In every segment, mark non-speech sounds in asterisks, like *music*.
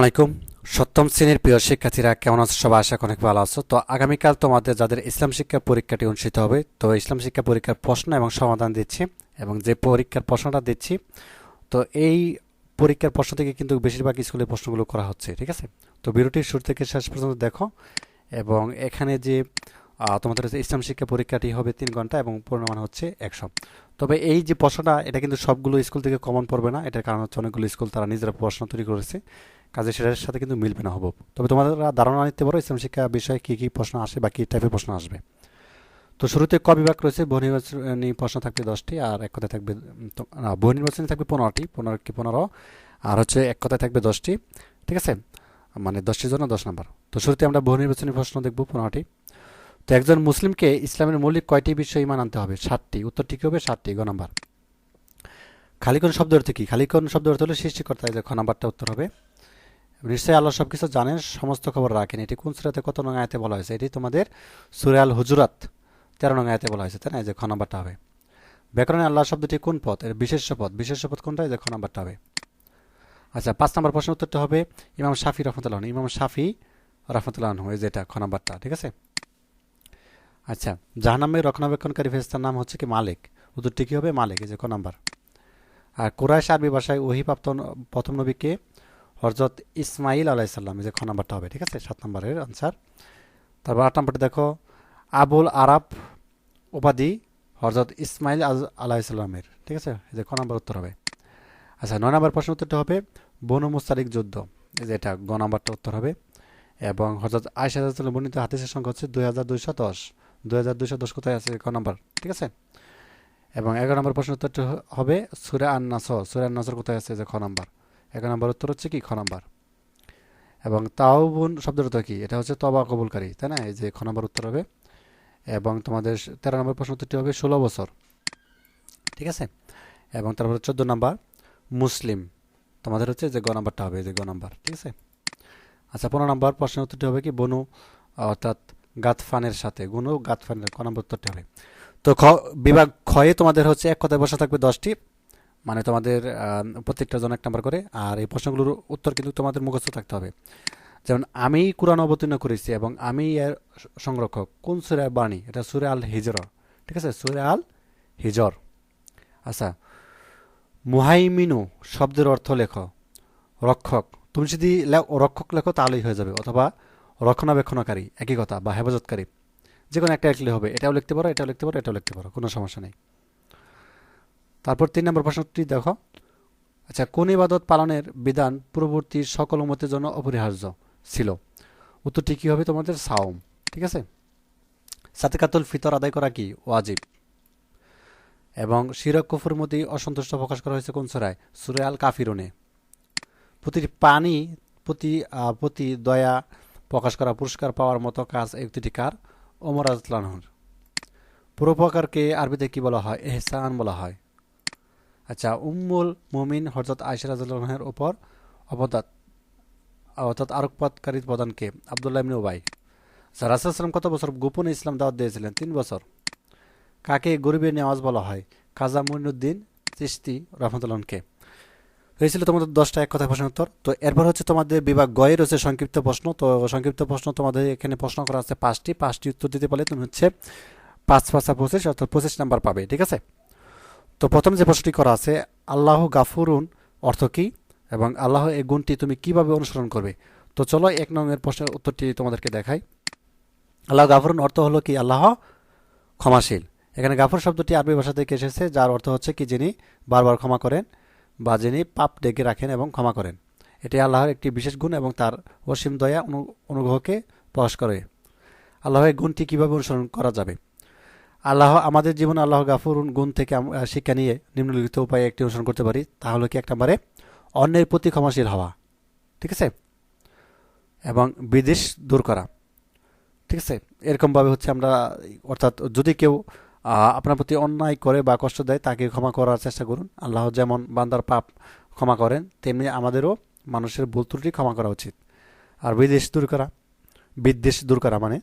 আলাইকুম। সপ্তম শ্রেণির প্রিয় শিক্ষার্থীরা, কেমন আছো? সবাই আশা অনেক ভালো আছো। তো আগামীকাল তোমাদের, যাদের ইসলাম শিক্ষা পরীক্ষাটি অনুষ্ঠিত হবে, তো ইসলাম শিক্ষা পরীক্ষার প্রশ্ন এবং সমাধান দিচ্ছি এবং যে পরীক্ষার প্রশ্নটা দিচ্ছি, তো এই পরীক্ষার প্রশ্ন থেকে কিন্তু বেশিরভাগ স্কুলের প্রশ্নগুলো করা হচ্ছে, ঠিক আছে? তো ভিডিওটি শুরু থেকে শেষ পর্যন্ত দেখো এবং এখানে যে তোমাদের ইসলাম শিক্ষা পরীক্ষাটি হবে তিন ঘণ্টা এবং পূর্ণমান হচ্ছে একশো। তবে এই যে প্রশ্নটা, এটা কিন্তু সবগুলো স্কুল থেকে কমন পড়বে না। এটার কারণ হচ্ছে অনেকগুলো স্কুল তারা নিজেরা প্রশ্ন তৈরি করেছে। কাজে সেটার সাথে কিন্তু মিলবে না হব। তবে তোমাদের ধারণা নিতে পারো ইসলাম শিক্ষা বিষয়ে কী কী প্রশ্ন আসে বা কী টাইপের প্রশ্ন আসবে। তো শুরুতে ক বিভাগ রয়েছে? বহু প্রশ্ন থাকবে দশটি আর এক কথায় থাকবে বহু থাকবে পনেরোটি, পনেরো কি পনেরো? আর হচ্ছে এক কথায় থাকবে দশটি, ঠিক আছে? মানে দশটির জন্য দশ নম্বর। তো শুরুতে আমরা বহু প্রশ্ন দেখব পনেরোটি। তো একজন মুসলিমকে ইসলামের মৌলিক কয়টি বিষয় ইমান আনতে হবে? ষাটটি উত্তরটি কী হবে? ষাটটি গ নাম্বার। খালিকন শব্দ অর্থ কি? খালিকন শব্দ অর্থ হলো সৃষ্টিকর্তা খ নাম্বারটা উত্তর হবে। নিশ্চয়ই আল্লাহ সব কিছু জানেন, সমস্ত খবর রাখেন। এটি কোন সুরাতে কত নং আয়াতে বলা হয়েছে? এটি তোমাদের সুরাল হুজুরাত তেরো নং আয়াতে বলা হয়েছে, তাই না? এই যে খ হবে। ব্যাকরণে আল্লাহ শব্দটি কোন পদ এর বিশেষ পদ বিশেষ পদ কোনটা? এই যে খ হবে। আচ্ছা পাঁচ নম্বর প্রশ্ন উত্তরটা হবে ইমাম শাফি রহমতুল্লাহ ইমাম শাফি রহমতুল্লাহ এই যে এটা ঠিক আছে? আচ্ছা জাহান্নামের রক্ষণাবেক্ষণকারী ফেরেস্তার নাম হচ্ছে কি মালিক? উত্তরটি কী হবে? মালিক, এই যে ক নাম্বার। আর কুরাইশ আরবি ভাষায় ওহিপ্রাপ্ত প্রথম নবীকে হরজত ইসমাইল আলাইসাল্লাম এই যে খ নাম্বারটা হবে, ঠিক আছে? সাত নম্বরের আনসার তারপর আট নম্বরটা দেখো, আবুল আরাব উপাধি হরজত ইসমাইল আলাইসাল্লামের ঠিক আছে? এই যে খ নম্বর উত্তর হবে। আচ্ছা নয় নম্বর প্রশ্ন উত্তরটা হবে, বনু মুস্তালিক যুদ্ধ। এই যে এটা গ নাম্বারটা উত্তর হবে। এবং হজরত আয়সা রাদিয়াল্লাহু বর্ণিত হাদিসের সংখ্যা হচ্ছে দুই হাজার দুইশো দশ। দুই হাজার দুইশো দশ কোথায় আছে ক নাম্বার? ঠিক আছে? এবং এগারো নম্বর প্রশ্ন উত্তরটা হবে সুরে আন নাসর সুরে আন নাসর কোথায় আছে যে খ নাম্বার? এগারো নম্বর উত্তর হচ্ছে কি? খ নাম্বার। এবং তাওবুন শব্দের অর্থ কি? এটা হচ্ছে তবা কবুলকারী, তাই না? এই যে খ নম্বর উত্তর হবে। এবং তোমাদের তেরো নম্বর প্রশ্ন উত্তরটি হবে ষোলো বছর। ঠিক আছে? এবং তারপরে চোদ্দ নম্বর, মুসলিম। তোমাদের হচ্ছে যে গ নাম্বারটা হবে যে গ নাম্বার। ঠিক আছে? আচ্ছা পনেরো নম্বর প্রশ্নের উত্তরটি হবে কি? বনু, অর্থাৎ গাতফানের সাথে। গুনু, গাতফানের, ক নম্বর উত্তরটি হবে। তো খ, বিভাগ ক্ষয়ে তোমাদের হচ্ছে এক কথায় বসা থাকবে দশটি। মানে তোমাদের প্রত্যেকটা জন এক নাম্বার করে, আর এই প্রশ্নগুলোর উত্তর কিন্তু তোমাদের মুখস্থ থাকতে হবে। যেমন, আমি কোরআন অবতীর্ণ করেছি এবং আমি এর সংরক্ষক। কোন সুরে বাণী? এটা সুরে আল হিজর ঠিক আছে? সুরে আল হিজর আচ্ছা। মুহাইমিনু শব্দের অর্থ লেখ। রক্ষক। তুমি যদি রক্ষক লেখো, তাহলেই হয়ে যাবে। অথবা রক্ষণাবেক্ষণকারী, একই কথা, বা হেফাজতকারী। যে কোনো একটা লিখলে হবে। এটাও লিখতে পারো, এটাও লিখতে পারো, এটাও লিখতে পারো, কোনো সমস্যা নেই। তারপর তিন নম্বর প্রশ্নটি দেখো। আচ্ছা কোন ইবাদত পালনের বিধান পূর্ববর্তী সকল উম্মতের জন্য অপরিহার্য ছিল? উত্তরটি কী হবে তোমাদের? সাওম। ঠিক আছে? সাতেকাতুল ফিতর আদায় করা কি? ওয়াজিব। এবং শিরক কুফুর মধ্যে অসন্তুষ্ট প্রকাশ করা হয়েছে কোন সুরায়? সুরে আল কাফিরুনে প্রতিটি পানি প্রতি প্রতি দয়া প্রকাশ করা, পুরস্কার পাওয়ার মতো কাজ এই উক্তিটি কার? ওমর আজলানহর পুরোপকারকে আরবিতে কি বলা হয়? এহসান বলা হয়। আচ্ছা উম্মুল মুমিন হজরত আয়সরাজের ওপর অবদাত, অর্থাৎ আরোপকারী প্রধানকে আবদুল্লাহ ইবনে উবাই। আচ্ছা রাসুলাম কত বছর গোপনে ইসলাম দাওয়াত দিয়েছিলেন? তিন বছর। কাকে গরিবের নেওয়াজ বলা হয়? খাজা মুইনুদ্দিন চিস্তি রহমতুল্লাহকে হয়েছিল তোমাদের দশটা এক কথা প্রশ্ন উত্তর। তো এরপর হচ্ছে তোমাদের বিভাগ গয়ের হচ্ছে সংক্ষিপ্ত প্রশ্ন। তো সংক্ষিপ্ত প্রশ্ন তোমাদের এখানে প্রশ্ন করা আছে পাঁচটি। পাঁচটি উত্তর দিতে পারলে তুমি হচ্ছে পাঁচ পাঁচা পঁচিশ অর্থাৎ পঁচিশ নাম্বার পাবে, ঠিক আছে? তো প্রথম যে প্রশ্নটি করা আছে, আল্লাহ গাফুরুন অর্থ কী? এবং আল্লাহ এই গুণটি তুমি কীভাবে অনুসরণ করবে? তো চলো এক নংয়ের প্রশ্নের উত্তরটি তোমাদেরকে দেখাই। আল্লাহ গাফুরুন অর্থ হলো কি? আল্লাহ ক্ষমাশীল। এখানে গাফর শব্দটি আরবি ভাষা থেকে এসেছে, যার অর্থ হচ্ছে কি? যিনি বারবার ক্ষমা করেন বা যিনি পাপ ডেকে রাখেন এবং ক্ষমা করেন। এটি আল্লাহর একটি বিশেষ গুণ এবং তার অসীম দয়া অনু, অনুগ্রহকে প্রকাশ করে। আল্লাহর এই গুণটি কীভাবে অনুসরণ করা যাবে? আল্লাহ, আমাদের জীবনে আল্লাহ গাফুর গুণ থেকে শিক্ষা নিয়ে নিম্নলিখিত উপায়ে একটি অনুসরণ করতে পারি, তাহলে কি এক নম্বরে অন্যের প্রতি ক্ষমাশীল হওয়া। ঠিক আছে? এবং বিদেশ দূর করা। ঠিক আছে? এরকমভাবে হচ্ছে আমরা, অর্থাৎ যদি কেউ আপনার প্রতি অন্যায় করে বা কষ্ট দেয়, তাকে ক্ষমা করার চেষ্টা করুন। আল্লাহ যেমন বান্দার পাপ ক্ষমা করেন, তেমনি আমাদেরও মানুষের ভুল ত্রুটি ক্ষমা করা উচিত। আর বিদেশ দূর করা। বিদ্বেষ দূর করা মানে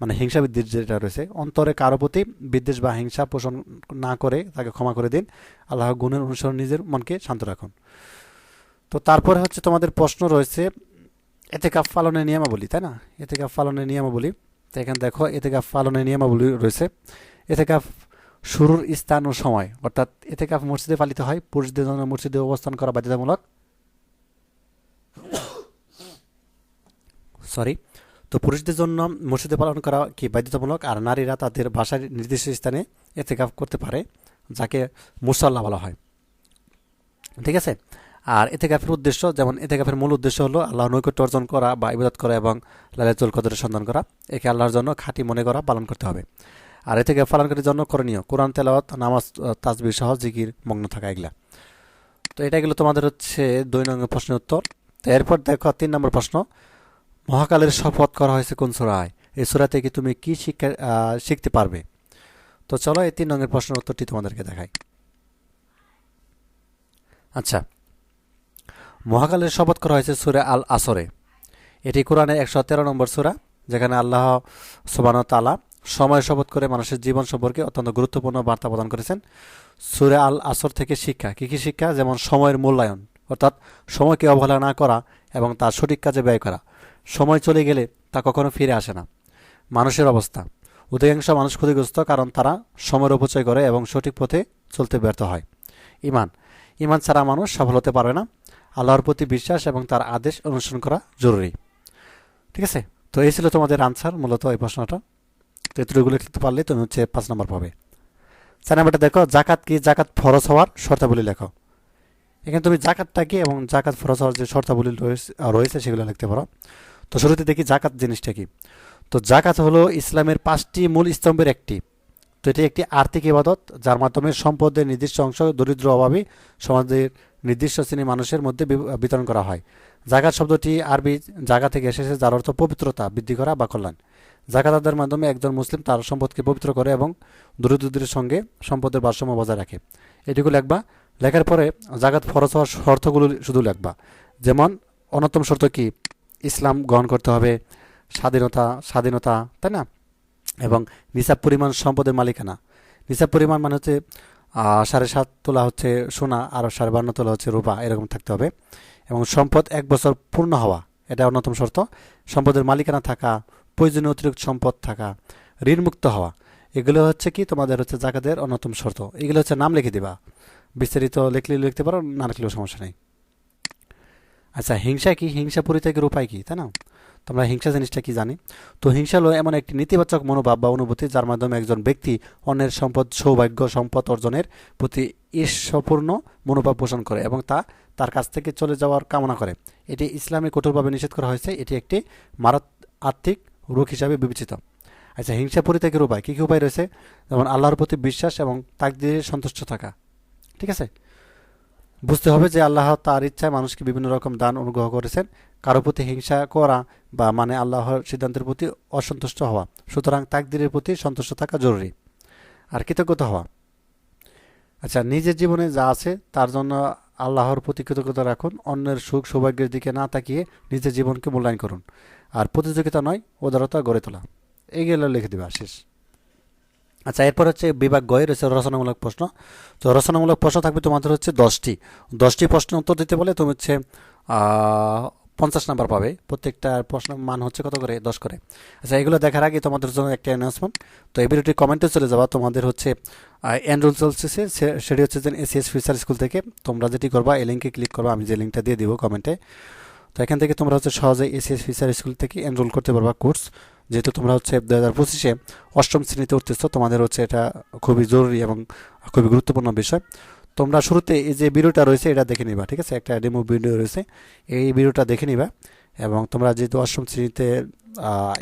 মানে হিংসা বিদ্বেষ যেটা রয়েছে, অন্তরে কারও প্রতি বিদ্বেষ বা হিংসা পোষণ না করে তাকে ক্ষমা করে দিন। আল্লাহ গুণের অনুসরণ নিজের মনকে শান্ত রাখুন। তো তারপরে হচ্ছে তোমাদের প্রশ্ন রয়েছে এতে কাপ পালনের নিয়মাবলী, তাই না? এতে কাপ পালনের নিয়মাবলী। তো এখানে দেখো এতে কাপ পালনের নিয়মাবলী রয়েছে। এতে কাপ শুরুর স্থান ও সময়, অর্থাৎ এতে কাপ মসজিদে পালিত হয়, পুরুষদের জন্য মসজিদে অবস্থান করা বাধ্যতামূলক। *coughs* সরি তো পুরুষদের জন্য মসজিদে পালন করা কি বাধ্যতামূলক? আর নারীরা তাদের বাসার নির্দিষ্ট স্থানে এতে কাপ করতে পারে, যাকে মুসাল্লা বলা হয়। ঠিক আছে? আর এতে এতেকাফের উদ্দেশ্য, যেমন এতে এতেকাফের মূল উদ্দেশ্য হলো আল্লাহ নৈকট্য অর্জন করা বা ইবাদত করা এবং লালাতুল কদরের সন্ধান করা। একে আল্লাহর জন্য খাঁটি মনে করা পালন করতে হবে। আর এ থেকে পালনকারীর জন্য করণীয়, কোরআন, তেলাওয়াত, নামাজ তাজবির সহ জিকির, মগ্ন থাকা এগুলা। তো এটা গেলো তোমাদের হচ্ছে দুই নম্বর প্রশ্নের উত্তর। তো এরপর দেখো তিন নম্বর প্রশ্ন। মহাকালের শপথ করা হয়েছে কোন সুরায়? এই সুরা থেকে তুমি কি শিক্ষা শিখতে পারবে? তো চলো এই তিন নম্বরের প্রশ্নের উত্তরটি তোমাদেরকে দেখাই। আচ্ছা। মহাকালের শপথ করা হয়েছে সুরে আল আসরে এটি কোরআনের একশো তেরো নম্বর সুরা, যেখানে আল্লাহ সোবান তালা সময় শপথ করে মানুষের জীবন সম্পর্কে অত্যন্ত গুরুত্বপূর্ণ বার্তা প্রদান করেছেন। সুরে আল আসর থেকে শিক্ষা। কী কী শিক্ষা? যেমন সময়ের মূল্যায়ন, অর্থাৎ সময়কে অবহেলা না করা এবং তার সঠিক কাজে ব্যয় করা। সময় চলে গেলে তা কখনো ফিরে আসে না। মানুষের অবস্থা। অধিকাংশ মানুষ ক্ষতিগ্রস্ত কারণ তারা সময়ের অপচয় করে এবং সঠিক পথে চলতে ব্যর্থ হয়। ইমান ইমান ছাড়া মানুষ সফল হতে পারবে না। আল্লাহর প্রতি বিশ্বাস এবং তার আদেশ অনুসরণ করা জরুরি। ঠিক আছে? তো এই ছিল তোমাদের আনসার মূলত এই প্রশ্নটা। তো এতটুকু লিখতে পারলে তুমি হচ্ছে পাঁচ নম্বর পাবে। চার নম্বরটা দেখো, জাকাত কি? জাকাত ফরজ হওয়ার শর্তাবলী লেখো। এখানে তুমি জাকাতটা কি এবং জাকাত ফরজ হওয়ার যে শর্তাবলী রয়েছে সেগুলো লিখতে পারো। তো শুরুতে দেখি জাকাত জিনিসটা কি? তো জাকাত হলো ইসলামের পাঁচটি মূল স্তম্ভের একটি। তো এটি একটি আর্থিক ইবাদত, যার মাধ্যমে সম্পদের নির্দিষ্ট অংশ দরিদ্র অভাবী সমাজের নির্দিষ্ট শ্রেণির মানুষের মধ্যে বিতরণ করা হয়। জাকাত শব্দটি আরবি জায়গা থেকে এসেছে, যার অর্থ পবিত্রতা, বৃদ্ধি করা বা কল্যাণ। জাকাতাদের মাধ্যমে একজন মুসলিম তার সম্পদকে পবিত্র করে এবং দরিদ্রদের সঙ্গে সম্পদের ভারসাম্য বজায় রাখে। এটুকু লেখবা। লেখার পরে জাকাত ফরজ হওয়ার শর্তগুলো শুধু লেখবা। যেমন, অন্যতম শর্ত কি? ইসলাম গ্রহণ করতে হবে, স্বাধীনতা স্বাধীনতা, তাই না? এবং নিসাব পরিমাণ সম্পদের মালিকানা। নিসাব পরিমাণ মানে হচ্ছে সাড়ে সাত তোলা হচ্ছে সোনা আর সাড়ে বান্ন তোলা হচ্ছে রূপা, এরকম থাকতে হবে। এবং সম্পদ এক বছর পূর্ণ হওয়া, এটা অন্যতম শর্ত। সম্পদের মালিকানা থাকা, প্রয়োজনীয় অতিরিক্ত সম্পদ থাকা, ঋণমুক্ত হওয়া, এগুলো হচ্ছে কি তোমাদের হচ্ছে জাকাতের অন্যতম শর্ত। এগুলো হচ্ছে নাম লিখে দিবা। বিস্তারিত লিখলে লিখতে পারো, না লিখলেও সমস্যা নেই। আচ্ছা হিংসা কি? হিংসা পরিত্যাগের উপায় কি? তাই না? তোমরা হিংসা জিনিসটা কি জানি? তো হিংসা হলো এমন একটি নেতিবাচক মনোভাব বা অনুভূতি যার মাধ্যমে একজন ব্যক্তি অন্যের সম্পদ, সৌভাগ্য, সম্পদ অর্জনের প্রতি ঈর্ষপূর্ণ মনোভাব পোষণ করে এবং তা তার কাছ থেকে চলে যাওয়ার কামনা করে। এটি ইসলামে কঠোরভাবে নিষেধ করা হয়েছে। এটি একটি মারাত আর্থিক রোগ হিসাবে বিবেচিত। আচ্ছা হিংসা পরিত্যাগের উপায়? কী কী উপায় রয়েছে? যেমন আল্লাহর প্রতি বিশ্বাস এবং তাকদিরে সন্তুষ্ট থাকা। ঠিক আছে? বুঝতে হবে যে আল্লাহ তার ইচ্ছায় মানুষকে বিভিন্ন রকম দান অনুগ্রহ করেছেন। কারও প্রতি হিংসা করা বা মানে আল্লাহর সিদ্ধান্তের প্রতি অসন্তুষ্ট হওয়া। সুতরাং তাকদিরের প্রতি সন্তুষ্ট থাকা জরুরি। আর কৃতজ্ঞতা হওয়া। আচ্ছা নিজের জীবনে যা আছে তার জন্য আল্লাহর প্রতি কৃতজ্ঞতা রাখুন। অন্যের সুখ সৌভাগ্যের দিকে না তাকিয়ে নিজের জীবনকে মূল্যায়ন করুন। আর প্রতিযোগিতা নয়, উদারতা গড়ে তোলা। এইগুলো লিখে দেবে, শেষ। আচ্ছা এরপর হচ্ছে বিভাগ গয়ে রয়েছে রচনামূলক প্রশ্ন। তো রচনামূলক প্রশ্ন থাকবে তোমাদের হচ্ছে দশটি। দশটি প্রশ্নের উত্তর দিতে বলে তুমি হচ্ছে পঞ্চাশ নাম্বার পাবে। প্রত্যেকটা প্রশ্ন মান হচ্ছে কত করে? দশ করে। আচ্ছা এগুলো দেখার আগে তোমাদের জন্য একটা অ্যানাউন্সমেন্ট তো এই ভিডিওটি কমেন্টে চলে যাবা। তোমাদের হচ্ছে এনরোল চলছে সেটি হচ্ছে যে এসিএস ফিউচার স্কুল থেকে। তোমরা যেটি করবা, এই লিঙ্কে ক্লিক করবা। আমি যে লিঙ্কটা দিয়ে দিব কমেন্টে তো এখান থেকে তোমরা হচ্ছে সহজে এসিএস ফিচার স্কুল থেকে এনরোল করতে পারবা কোর্স যেহেতু তোমরা হচ্ছে দু হাজার পঁচিশে অষ্টম শ্রেণীতে উঠতেছ, তোমাদের হচ্ছে এটা খুবই জরুরি এবং খুবই গুরুত্বপূর্ণ বিষয়। তোমরা শুরুতে এই যে ভিডিওটা রয়েছে, এটা দেখে নিবা, ঠিক আছে? একটা ডেমো ভিডিও রয়েছে। এই ভিডিওটা দেখে নিবা এবং তোমরা যেহেতু অষ্টম শ্রেণীতে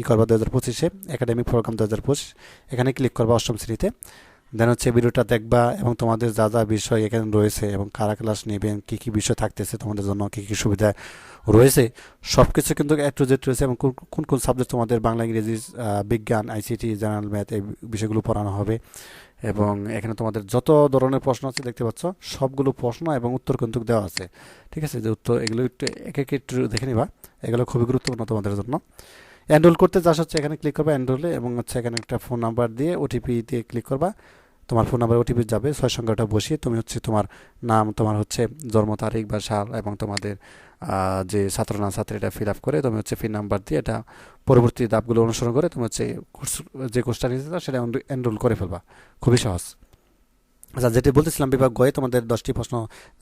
ই করবা দু হাজার পঁচিশে একাডেমিক প্রোগ্রাম দু হাজার পঁচিশ, এখানে ক্লিক করবা অষ্টম শ্রেণীতে। দেন হচ্ছে ভিডিওটা দেখবা এবং তোমাদের যা যা বিষয় এখানে রয়েছে এবং কারা ক্লাস নেবেন, কী কী বিষয় থাকতেছে, তোমাদের জন্য কী কী সুবিধা রয়েছে সব কিছু কিন্তু এক টু জেড রয়েছে এবং কোন কোন সাবজেক্ট তোমাদের বাংলা, ইংরেজি বিজ্ঞান আইসিটি জেনারেল ম্যাথ এই বিষয়গুলো পড়ানো হবে এবং এখানে তোমাদের যত ধরনের প্রশ্ন আছে দেখতে পাচ্ছ, সবগুলো প্রশ্ন এবং উত্তর কিন্তু দেওয়া আছে। ঠিক আছে? যে উত্তর এগুলো একটু, এক এক একটু দেখে নিবা, এগুলো খুবই গুরুত্বপূর্ণ তোমাদের জন্য। এনরোল করতে যা হচ্ছে এখানে ক্লিক করবা এনরোলে এবং হচ্ছে এখানে একটা ফোন নাম্বার দিয়ে ওটিপি দিয়ে ক্লিক করবা। তোমার ফোন নাম্বার ওটিপি যাবে ছয় সংখ্যাটা বসিয়ে তুমি হচ্ছে তোমার নাম তোমার হচ্ছে জন্ম তারিখ বা সাল এবং তোমাদের যে ছাত্র না ছাত্রী এটা ফিল আপ করে তুমি হচ্ছে ফিন নাম্বার দিয়ে এটা পরবর্তী ধাপগুলো অনুসরণ করে তুমি হচ্ছে কোর্স যে কোর্সটা চাও সেটা এনরোল করে ফেলবা। খুবই সহজ। আচ্ছা যেটি বলতেছিলাম বিভাগ গয়ে তোমাদের দশটি প্রশ্ন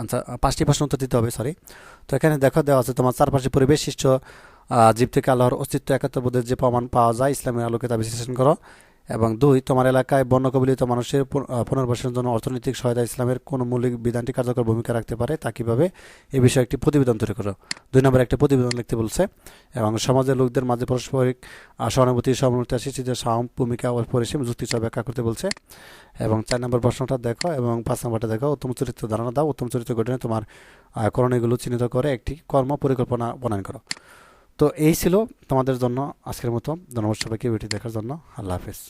আনসার পাঁচটি প্রশ্ন উত্তর দিতে হবে সরি তো এখানে দেখো দেওয়া আছে তোমার চারপাশে পরিবেশ আহ, জীব থেকে আল্লাহর অস্তিত্ব একাত্মবোধের যে প্রমাণ পাওয়া যায় ইসলামের আলোকে তা বিশ্লেষণ করো। এবং দুই, তোমার এলাকায় বন্য কবলিত মানুষের পুনর্বাসনের জন্য অর্থনৈতিক সহায়তা ইসলামের কোন মৌলিক বিধানটি কার্যকর ভূমিকা রাখতে পারে তা কীভাবে? এ বিষয়ে একটি প্রতিবেদন তৈরি করো। দুই নম্বর একটি প্রতিবেদন লিখতে বলছে, এবং সমাজের লোকদের মাঝে পারস্পরিক সহানুভূতি সমর্থিত শিশুদের ভূমিকা ও পরিসীম যুক্তি ব্যাখ্যা করতে বলছে। এবং চার নম্বর প্রশ্নটা দেখো, এবং পাঁচ নম্বরটা দেখো। উত্তম চরিত্র ধারণা দাও। উত্তম চরিত্র গঠনে তোমার করণীয়গুলো চিহ্নিত করে একটি কর্ম পরিকল্পনা প্রণয়ন করো। তো এই ছিল তোমাদের জন্য আজকের মতো। ধন্যবাদ সবাইকে ভিডিও দেখার জন্য। আল্লাহ হাফেজ।